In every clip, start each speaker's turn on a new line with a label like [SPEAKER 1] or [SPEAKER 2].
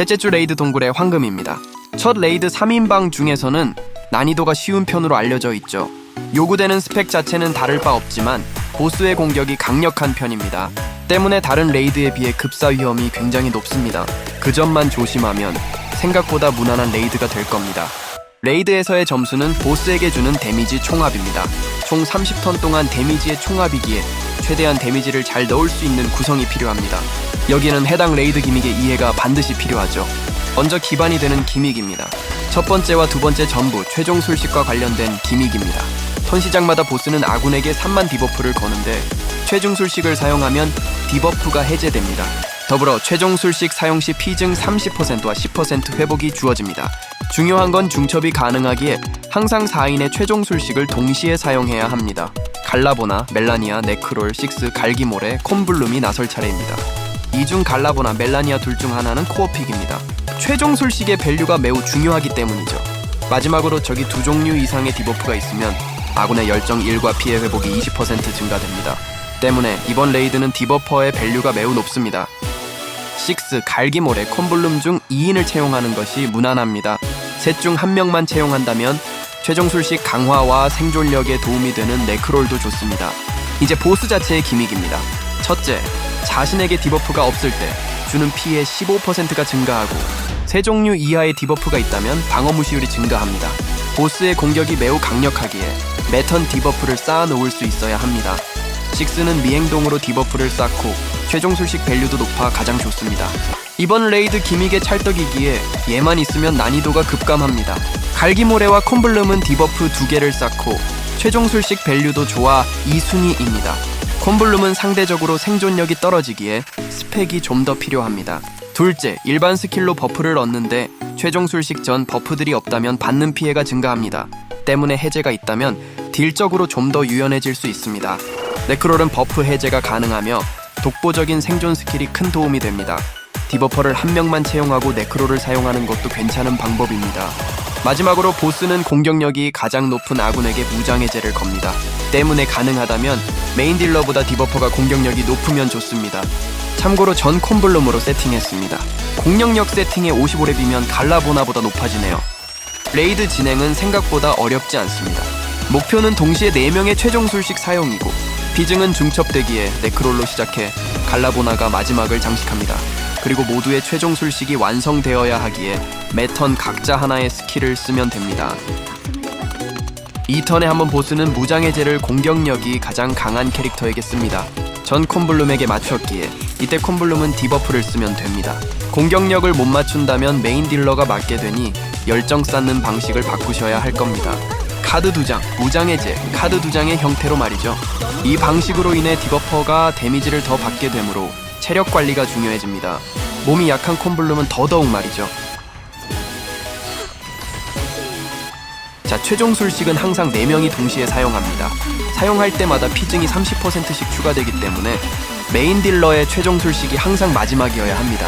[SPEAKER 1] 셋째 주 레이드 동굴의 황금입니다. 첫 레이드 3인방 중에서는 난이도가 쉬운 편으로 알려져 있죠. 요구되는 스펙 자체는 다를 바 없지만 보스의 공격이 강력한 편입니다. 때문에 다른 레이드에 비해 급사 위험이 굉장히 높습니다. 그 점만 조심하면 생각보다 무난한 레이드가 될 겁니다. 레이드에서의 점수는 보스에게 주는 데미지 총합입니다. 총 30턴 동안 데미지의 총합이기에 최대한 데미지를 잘 넣을 수 있는 구성이 필요합니다. 여기는 해당 레이드 기믹의 이해가 반드시 필요하죠. 먼저 기반이 되는 기믹입니다. 첫 번째와 두 번째 전부 최종 술식과 관련된 기믹입니다. 턴 시작마다 보스는 아군에게 3만 디버프를 거는데 최종 술식을 사용하면 디버프가 해제됩니다. 더불어 최종 술식 사용 시 피증 30%와 10% 회복이 주어집니다. 중요한 건 중첩이 가능하기에 항상 4인의 최종 술식을 동시에 사용해야 합니다. 갈라보나, 멜라니아, 네크롤, 식스, 갈기모레, 콤블룸이 나설 차례입니다. 이 중 갈라보나, 멜라니아 둘 중 하나는 코어픽입니다. 최종 술식의 밸류가 매우 중요하기 때문이죠. 마지막으로 저기 두 종류 이상의 디버프가 있으면 아군의 열정 1과 피해 회복이 20% 증가됩니다. 때문에 이번 레이드는 디버퍼의 밸류가 매우 높습니다. 6. 갈기모레 콤블룸 중 2인을 채용하는 것이 무난합니다. 셋 중 한 명만 채용한다면 최종 술식 강화와 생존력에 도움이 되는 네크롤도 좋습니다. 이제 보스 자체의 기믹입니다. 첫째, 자신에게 디버프가 없을 때 주는 피해 15%가 증가하고 세 종류 이하의 디버프가 있다면 방어 무시율이 증가합니다. 보스의 공격이 매우 강력하기에 매턴 디버프를 쌓아 놓을 수 있어야 합니다. 식스는 미행동으로 디버프를 쌓고 최종 술식 밸류도 높아 가장 좋습니다. 이번 레이드 기믹의 찰떡이기에 얘만 있으면 난이도가 급감합니다. 갈기모레와 콤블룸은 디버프 두 개를 쌓고 최종 술식 밸류도 좋아 2순위입니다. 콤블룸은 상대적으로 생존력이 떨어지기에 스펙이 좀 더 필요합니다. 둘째, 일반 스킬로 버프를 얻는데 최종 술식 전 버프들이 없다면 받는 피해가 증가합니다. 때문에 해제가 있다면 딜적으로 좀 더 유연해질 수 있습니다. 네크롤은 버프 해제가 가능하며 독보적인 생존 스킬이 큰 도움이 됩니다. 디버퍼를 한 명만 채용하고 네크롤을 사용하는 것도 괜찮은 방법입니다. 마지막으로 보스는 공격력이 가장 높은 아군에게 무장 해제를 겁니다. 때문에 가능하다면 메인 딜러보다 디버퍼가 공격력이 높으면 좋습니다. 참고로 전 콤블룸으로 세팅했습니다. 공격력 세팅에 55렙이면 갈라보나보다 높아지네요. 레이드 진행은 생각보다 어렵지 않습니다. 목표는 동시에 4명의 최종 술식 사용이고 비증은 중첩되기에 네크롤로 시작해 갈라보나가 마지막을 장식합니다. 그리고 모두의 최종 술식이 완성되어야 하기에 매턴 각자 하나의 스킬을 쓰면 됩니다. 이 턴에 한번 보스는 무장해제를 공격력이 가장 강한 캐릭터에게 씁니다. 전 콤블룸에게 맞췄기에 이때 콤블룸은 디버프를 쓰면 됩니다. 공격력을 못 맞춘다면 메인 딜러가 맞게 되니 열정 쌓는 방식을 바꾸셔야 할 겁니다. 카드 두 장, 무장해제, 카드 두 장의 형태로 말이죠. 이 방식으로 인해 디버퍼가 데미지를 더 받게 되므로 체력 관리가 중요해집니다. 몸이 약한 콤블룸은 더더욱 말이죠. 자, 최종 술식은 항상 4명이 동시에 사용합니다. 사용할 때마다 피증이 30%씩 추가되기 때문에 메인 딜러의 최종 술식이 항상 마지막이어야 합니다.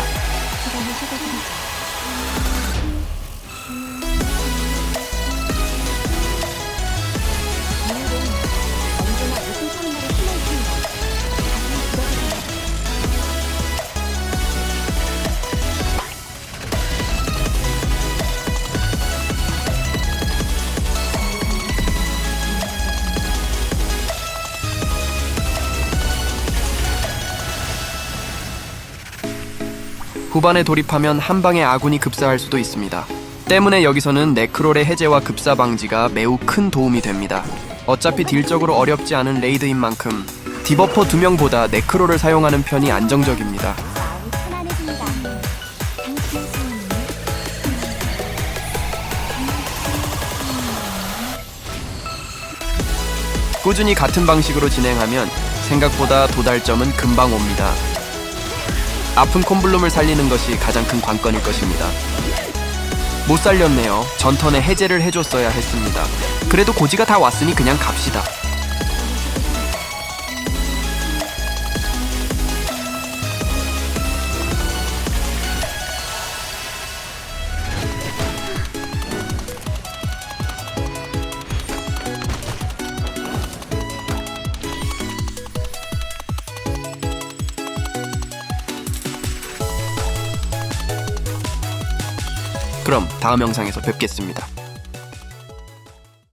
[SPEAKER 1] 후반에 돌입하면 한 방에 아군이 급사할 수도 있습니다. 때문에 여기서는 네크롤의 해제와 급사 방지가 매우 큰 도움이 됩니다. 어차피 딜적으로 어렵지 않은 레이드인 만큼 디버퍼 두 명보다 네크롤을 사용하는 편이 안정적입니다. 꾸준히 같은 방식으로 진행하면 생각보다 도달점은 금방 옵니다. 아픈 콤블룸을 살리는 것이 가장 큰 관건일 것입니다. 못 살렸네요. 전턴에 해제를 해줬어야 했습니다. 그래도 고지가 다 왔으니 그냥 갑시다. 그럼 다음 영상에서 뵙겠습니다.